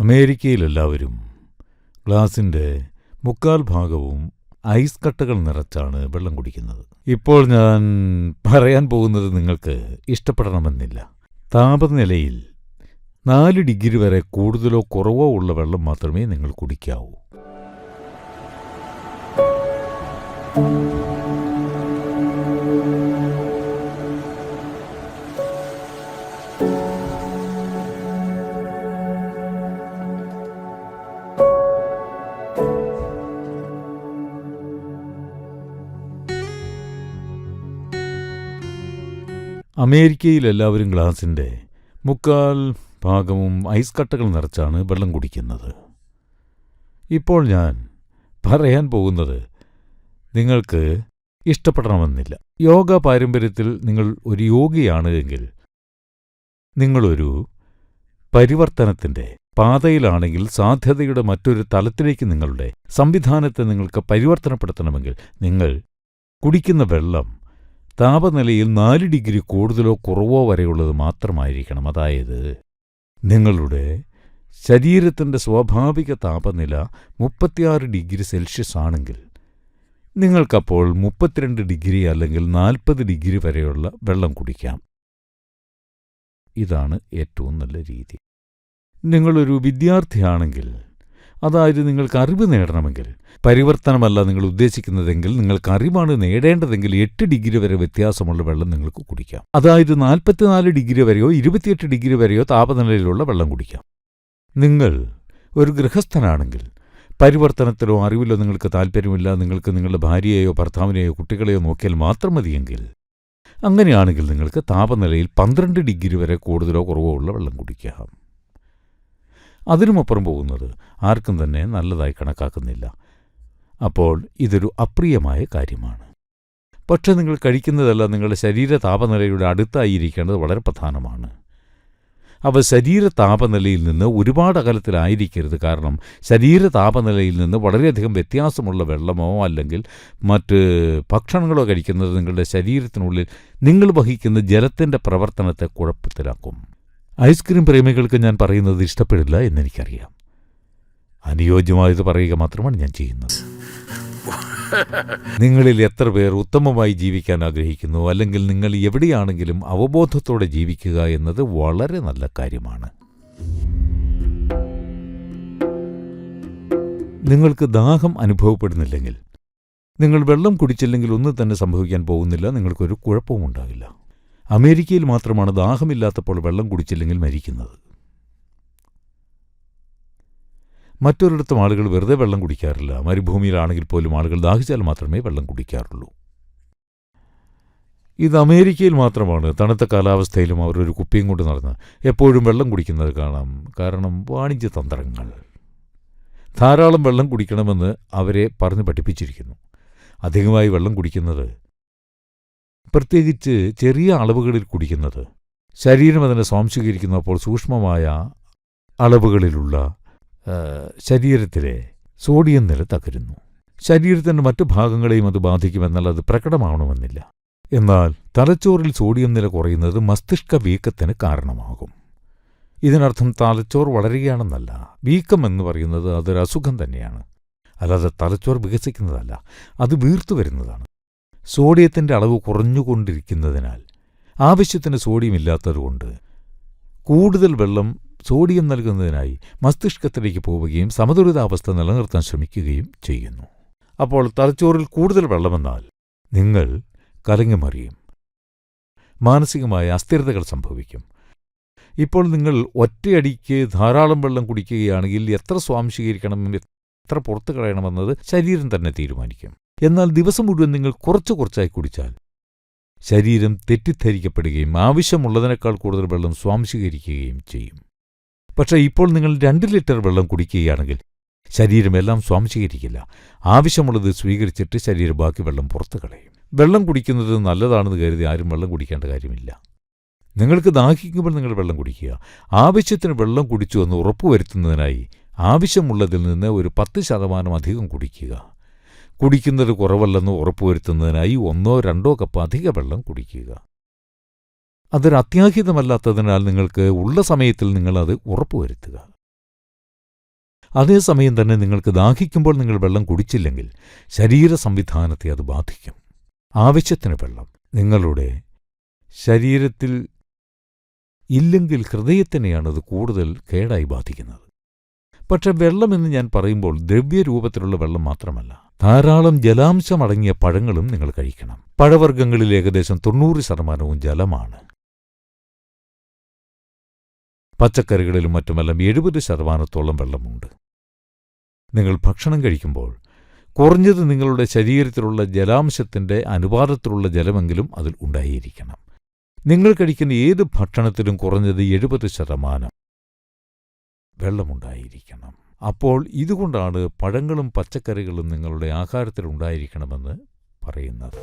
അമേരിക്കയിലെല്ലാവരും ഗ്ലാസിന്റെ മുക്കാൽ ഭാഗവും ഐസ് കട്ടകൾ നിറച്ചാണ് വെള്ളം കുടിക്കുന്നത്. ഇപ്പോൾ ഞാൻ പറയാൻ പോകുന്നത് നിങ്ങൾക്ക് ഇഷ്ടപ്പെടണമെന്നില്ല. താപനിലയിൽ നാല് ഡിഗ്രി വരെ കൂടുതലോ കുറവോ ഉള്ള വെള്ളം മാത്രമേ നിങ്ങൾ കുടിക്കാവൂ. അമേരിക്കയിൽ എല്ലാവരും ഗ്ലാസിന്റെ മുക്കാൽ ഭാഗവും ഐസ് കട്ടകൾ നിറച്ചാണ് വെള്ളം കുടിക്കുന്നത്. ഇപ്പോൾ ഞാൻ പറയാൻ പോകുന്നത് നിങ്ങൾക്ക് ഇഷ്ടപ്പെടണമെന്നില്ല. യോഗ പാരമ്പര്യത്തിൽ നിങ്ങൾ ഒരു യോഗിയാണ് എങ്കിൽ നിങ്ങളൊരു പരിവർത്തനത്തിന്റെ പാതയിലാണെങ്കിൽ സാധ്യതയുടെ മറ്റൊരു തലത്തിലേക്ക് നിങ്ങളുടെ സംവിധാനത്തെ നിങ്ങൾക്ക് പരിവർത്തനപ്പെടുത്തണമെങ്കിൽ നിങ്ങൾ കുടിക്കുന്ന വെള്ളം താപനിലയിൽ നാല് ഡിഗ്രി കൂടുതലോ കുറവോ വരെയുള്ളത് മാത്രമായിരിക്കണം. അതായത് നിങ്ങളുടെ ശരീരത്തിന്റെ സ്വാഭാവിക താപനില മുപ്പത്തിയാറ് ഡിഗ്രി സെൽഷ്യസ് ആണെങ്കിൽ നിങ്ങൾക്കപ്പോൾ മുപ്പത്തിരണ്ട് ഡിഗ്രി അല്ലെങ്കിൽ നാൽപ്പത് ഡിഗ്രി വരെയുള്ള വെള്ളം കുടിക്കാം. ഇതാണ് ഏറ്റവും നല്ല രീതി. നിങ്ങളൊരു വിദ്യാർത്ഥിയാണെങ്കിൽ അതായത് നിങ്ങൾക്ക് അറിവ് നേടണമെങ്കിൽ പരിവർത്തനമല്ല നിങ്ങൾ ഉദ്ദേശിക്കുന്നതെങ്കിൽ നിങ്ങൾക്ക് അറിവാണ് നേടേണ്ടതെങ്കിൽ എട്ട് ഡിഗ്രി വരെ വ്യത്യാസമുള്ള വെള്ളം നിങ്ങൾക്ക് കുടിക്കാം. അതായത് നാൽപ്പത്തിനാല് ഡിഗ്രി വരെയോ ഇരുപത്തിയെട്ട് ഡിഗ്രി വരെയോ താപനിലയിലുള്ള വെള്ളം കുടിക്കാം. നിങ്ങൾ ഒരു ഗൃഹസ്ഥനാണെങ്കിൽ പരിവർത്തനത്തിലോ അറിവിലോ നിങ്ങൾക്ക് താല്പര്യമില്ല നിങ്ങൾക്ക് നിങ്ങളുടെ ഭാര്യയെയോ ഭർത്താവിനെയോ കുട്ടികളെയോ നോക്കിയാൽ മാത്രം മതിയെങ്കിൽ അങ്ങനെയാണെങ്കിൽ നിങ്ങൾക്ക് താപനിലയിൽ പന്ത്രണ്ട് ഡിഗ്രി വരെ കൂടുതലോ കുറവോ ഉള്ള വെള്ളം കുടിക്കാം. അതിനുമപ്പുറം പോകുന്നത് ആർക്കും തന്നെ നല്ലതായി കണക്കാക്കുന്നില്ല. അപ്പോൾ ഇതൊരു അപ്രിയമായ കാര്യമാണ്. പക്ഷെ നിങ്ങൾ കഴിക്കുന്നതല്ല നിങ്ങളുടെ ശരീര താപനിലയുടെ അടുത്തായിരിക്കേണ്ടത് വളരെ പ്രധാനമാണ്. അവ ശരീര താപനിലയിൽ നിന്ന് ഒരുപാട് അകലത്തിലായിരിക്കരുത്. കാരണം ശരീര താപനിലയിൽ നിന്ന് വളരെയധികം വ്യത്യാസമുള്ള വെള്ളമോ അല്ലെങ്കിൽ മറ്റ് ഭക്ഷണങ്ങളോ കഴിക്കുന്നത് നിങ്ങളുടെ ശരീരത്തിനുള്ളിൽ നിങ്ങൾ വഹിക്കുന്ന ജലത്തിന്റെ പ്രവർത്തനത്തെ കുഴപ്പത്തിലാക്കും. ഐസ്ക്രീം പ്രേമികൾക്ക് ഞാൻ പറയുന്നത് ഇഷ്ടപ്പെടില്ല എന്നെനിക്കറിയാം. അനുയോജ്യമായത് പറയുക മാത്രമാണ് ഞാൻ ചെയ്യുന്നത്. നിങ്ങളിൽ എത്ര പേർ ഉത്തമമായി ജീവിക്കാൻ ആഗ്രഹിക്കുന്നു അല്ലെങ്കിൽ നിങ്ങൾ എവിടെയാണെങ്കിലും അവബോധത്തോടെ ജീവിക്കുക എന്നത് വളരെ നല്ല കാര്യമാണ്. നിങ്ങൾക്ക് ദാഹം അനുഭവപ്പെടുന്നില്ലെങ്കിൽ നിങ്ങൾ വെള്ളം കുടിച്ചില്ലെങ്കിൽ ഒന്നും തന്നെ സംഭവിക്കാൻ പോകുന്നില്ല നിങ്ങൾക്കൊരു കുഴപ്പവും ഉണ്ടാകില്ല. അമേരിക്കയിൽ മാത്രമാണ് ദാഹമില്ലാത്തപ്പോൾ വെള്ളം കുടിച്ചില്ലെങ്കിൽ മരിക്കുന്നത്. മറ്റൊരിടത്തും ആളുകൾ വെറുതെ വെള്ളം കുടിക്കാറില്ല. മരുഭൂമിയിലാണെങ്കിൽ പോലും ആളുകൾ ദാഹിച്ചാൽ മാത്രമേ വെള്ളം കുടിക്കാറുള്ളൂ. ഇത് അമേരിക്കയിൽ മാത്രമാണ്. തണുത്ത കാലാവസ്ഥയിലും അവർ ഒരു കുപ്പിയും കൊണ്ട് നടന്ന് എപ്പോഴും വെള്ളം കുടിക്കുന്നത് കാണാം. കാരണം വാണിജ്യ തന്ത്രങ്ങൾ. ധാരാളം വെള്ളം കുടിക്കണമെന്ന് അവരെ പറഞ്ഞു പഠിപ്പിച്ചിരിക്കുന്നു. അധികമായി വെള്ളം കുടിക്കുന്നത് പ്രത്യേകിച്ച് ചെറിയ അളവുകളിൽ കുടിക്കുന്നത്. ശരീരം അതിനെ സ്വാംശീകരിക്കുന്നപ്പോൾ സൂക്ഷ്മമായ അളവുകളിലുള്ള ശരീരത്തിലെ സോഡിയം നില തകരുന്നു. ശരീരത്തിന്റെ മറ്റു ഭാഗങ്ങളെയും അത് ബാധിക്കുമെന്നാൽ അത് പ്രകടമാവണമെന്നില്ല. എന്നാൽ തലച്ചോറിൽ സോഡിയം നില കുറയുന്നത് മസ്തിഷ്ക വീക്കത്തിന് കാരണമാകും. ഇതിനർത്ഥം തലച്ചോർ വളരുകയാണെന്നല്ല വീക്കം എന്ന് പറയുന്നത് അതൊരു അസുഖം തന്നെയാണ്. അല്ലാതെ തലച്ചോർ വികസിക്കുന്നതല്ല അത് വീർത്തു വരുന്നതാണ് സോഡിയത്തിന്റെ അളവ് കുറഞ്ഞുകൊണ്ടിരിക്കുന്നതിനാൽ ആവശ്യത്തിന് സോഡിയം ഇല്ലാത്തതുകൊണ്ട് കൂടുതൽ വെള്ളം സോഡിയം നൽകുന്നതിനായി മസ്തിഷ്കത്തിലേക്ക് പോവുകയും സമതുലിതാവസ്ഥ നിലനിർത്താൻ ശ്രമിക്കുകയും ചെയ്യുന്നു. അപ്പോൾ തലച്ചോറിൽ കൂടുതൽ വെള്ളമെന്നാൽ നിങ്ങൾ കലങ്ങിമറിയും. മാനസികമായ അസ്ഥിരതകൾ സംഭവിക്കും. ഇപ്പോൾ നിങ്ങൾ ഒറ്റയടിക്ക് ധാരാളം വെള്ളം കുടിക്കുകയാണെങ്കിൽ എത്ര സ്വാംശീകരിക്കണം എത്ര പുറത്തു കളയണമെന്നത് ശരീരം തന്നെ തീരുമാനിക്കും. എന്നാൽ ദിവസം മുഴുവൻ നിങ്ങൾ കുറച്ചു കുറച്ചായി കുടിച്ചാൽ. ശരീരം തെറ്റിദ്ധരിക്കപ്പെടുകയും ആവശ്യമുള്ളതിനേക്കാൾ കൂടുതൽ വെള്ളം സ്വാംശീകരിക്കുകയും ചെയ്യും. പക്ഷേ ഇപ്പോൾ നിങ്ങൾ രണ്ട് ലിറ്റർ വെള്ളം കുടിക്കുകയാണെങ്കിൽ ശരീരമെല്ലാം സ്വാംശീകരിക്കില്ല. ആവശ്യമുള്ളത് സ്വീകരിച്ചിട്ട് ശരീരം ബാക്കി വെള്ളം പുറത്തു കളയും. വെള്ളം കുടിക്കുന്നത് നല്ലതാണെന്ന് കരുതി ആരും വെള്ളം കുടിക്കേണ്ട കാര്യമില്ല. നിങ്ങൾക്ക് ദാഹിക്കുമ്പോൾ നിങ്ങൾ വെള്ളം കുടിക്കുക. ആവശ്യത്തിന് വെള്ളം കുടിച്ചു എന്ന് ഉറപ്പുവരുത്തുന്നതിനായി ആവശ്യമുള്ളതിൽ നിന്ന് ഒരു പത്ത് ശതമാനം അധികം കുടിക്കുക. കുടിക്കുന്നത് കുറവല്ലെന്ന് ഉറപ്പുവരുത്തുന്നതിനായി ഒന്നോ രണ്ടോ കപ്പ് അധിക വെള്ളം കുടിക്കുക. അതൊരു അത്യാഹിതമല്ലാത്തതിനാൽ നിങ്ങൾക്ക് ഉള്ള സമയത്തിൽ നിങ്ങളത് ഉറപ്പുവരുത്തുക. അതേസമയം തന്നെ നിങ്ങൾക്ക് ദാഹിക്കുമ്പോൾ നിങ്ങൾ വെള്ളം കുടിച്ചില്ലെങ്കിൽ ശരീര സംവിധാനത്തെ അത് ബാധിക്കും. ആവശ്യത്തിന് വെള്ളം. നിങ്ങളുടെ ശരീരത്തിൽ ഇല്ലെങ്കിൽ ഹൃദയത്തിനെയാണ് അത് കൂടുതൽ കേടായി ബാധിക്കുന്നത്. പക്ഷെ വെള്ളമെന്ന് ഞാൻ പറയുമ്പോൾ ദ്രവ്യരൂപത്തിലുള്ള വെള്ളം മാത്രമല്ല. ധാരാളം ജലാംശമടങ്ങിയ പഴങ്ങളും നിങ്ങൾ കഴിക്കണം. പഴവർഗങ്ങളിൽ ഏകദേശം തൊണ്ണൂറ് ശതമാനവും ജലമാണ്. പച്ചക്കറികളിലും മറ്റുമെല്ലാം എഴുപത് ശതമാനത്തോളം വെള്ളമുണ്ട്. നിങ്ങൾ ഭക്ഷണം കഴിക്കുമ്പോൾ കുറഞ്ഞത് നിങ്ങളുടെ ശരീരത്തിലുള്ള ജലാംശത്തിന്റെ അനുപാതത്തിലുള്ള ജലമെങ്കിലും അതിൽ ഉണ്ടായിരിക്കണം. നിങ്ങൾ കഴിക്കുന്ന ഏത് ഭക്ഷണത്തിലും കുറഞ്ഞത് എഴുപത് ശതമാനം. വെള്ളമുണ്ടായിരിക്കണം. അപ്പോൾ ഇതുകൊണ്ടാണ് പഴങ്ങളും പച്ചക്കറികളും നിങ്ങളുടെ ആഹാരത്തിൽ ഉണ്ടായിരിക്കണമെന്ന് പറയുന്നത്.